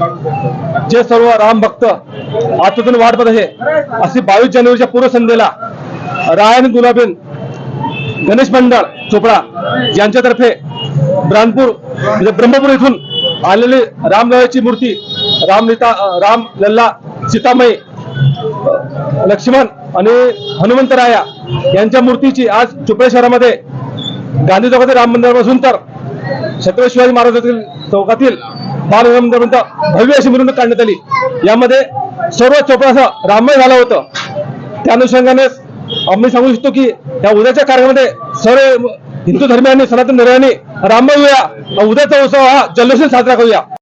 जे सर्व राम भक्त आतून वाट पाहत आहे अशी बावीस जानेवारीच्या पूर्वसंध्येला रायन गुलाबीन गणेश मंडळ चोपडा यांच्यातर्फे ब्रानपूर म्हणजे ब्रह्मपूर इथून आलेली रामललाची मूर्ती रामलिता राम लल्ला सीतामाई लक्ष्मण आणि हनुमंतराया यांच्या मूर्तीची आज चोपडा शहरामध्ये गांधी चौकातील राम मंदिरापासून तर छत्रपती शिवाजी महाराजातील चौकातील बाल भव्य अशी मिरवणूक काढण्यात आली. यामध्ये सर्व चोपडासह राममय झालं होतं. त्या अनुषंगाने आम्ही सांगू इच्छितो की या उद्याच्या कार्यक्रमामध्ये सर्व हिंदू धर्मियांनी सनातन धर्मियांनी राममय होऊया. उद्याचा उत्सव हा जल्लोषाने साजरा करूया.